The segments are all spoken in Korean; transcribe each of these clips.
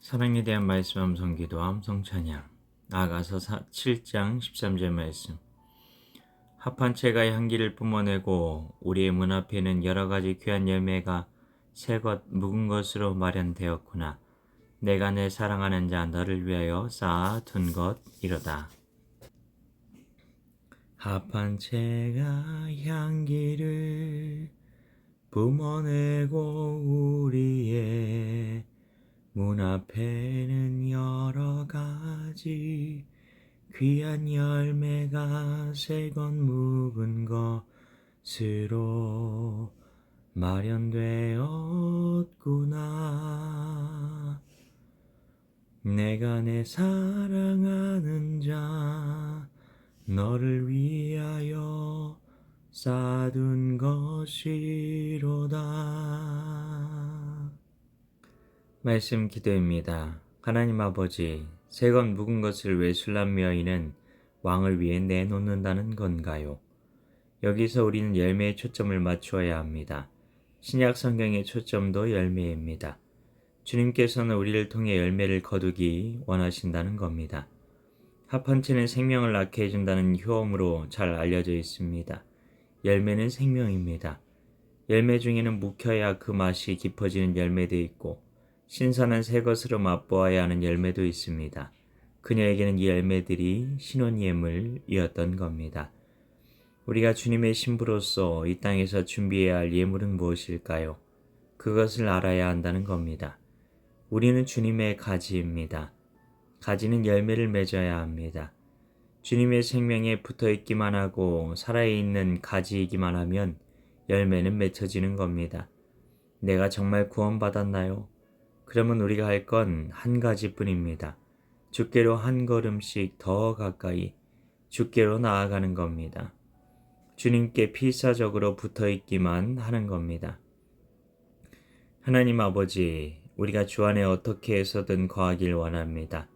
사랑에 대한 말씀 함성 기도 함성 찬양. 나아가서 7장 13절 말씀. 합한 채가 향기를 뿜어내고 우리의 문 앞에는 여러 가지 귀한 열매가 새것 묵은 것으로 마련되었구나. 내가 내 사랑하는 자 너를 위하여 쌓아둔 것 이로다. 합한 채가 향기를 뿜어내고 우리의 문 앞에는 여러 가지 귀한 열매가 새건 묵은 것으로 마련되었구나. 내가 내 사랑하는 자 너를 위하여 쌓아둔 것이로다. 말씀 기도입니다. 하나님 아버지, 새건 묵은 것을 왜 술람 여인은 왕을 위해 내놓는다는 건가요? 여기서 우리는 열매에 초점을 맞추어야 합니다. 신약 성경의 초점도 열매입니다. 주님께서는 우리를 통해 열매를 거두기 원하신다는 겁니다. 채는 생명을 낳게 해준다는 효험으로 잘 알려져 있습니다. 열매는 생명입니다. 열매 중에는 묵혀야 그 맛이 깊어지는 열매도 있고 신선한 새 것으로 맛보아야 하는 열매도 있습니다. 그녀에게는 이 열매들이 신혼 예물이었던 겁니다. 우리가 주님의 신부로서 이 땅에서 준비해야 할 예물은 무엇일까요? 그것을 알아야 한다는 겁니다. 우리는 주님의 가지입니다. 가지는 열매를 맺어야 합니다. 주님의 생명에 붙어 있기만 하고 살아있는 가지이기만 하면 열매는 맺혀지는 겁니다. 내가 정말 구원받았나요? 그러면 우리가 할 건 한 가지뿐입니다. 주께로 한 걸음씩 더 가까이 주께로 나아가는 겁니다. 주님께 필사적으로 붙어 있기만 하는 겁니다. 하나님 아버지, 우리가 주 안에 어떻게 해서든 거하길 원합니다.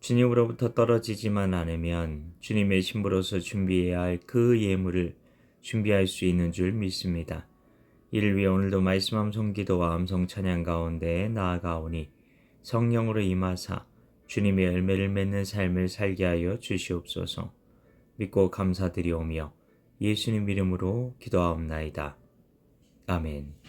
주님으로부터 떨어지지만 않으면 주님의 신부로서 준비해야 할 그 예물을 준비할 수 있는 줄 믿습니다. 이를 위해 오늘도 말씀 함성 기도와 함성 찬양 가운데 나아가오니 성령으로 임하사 주님의 열매를 맺는 삶을 살게 하여 주시옵소서. 믿고 감사드리오며 예수님 이름으로 기도하옵나이다. 아멘.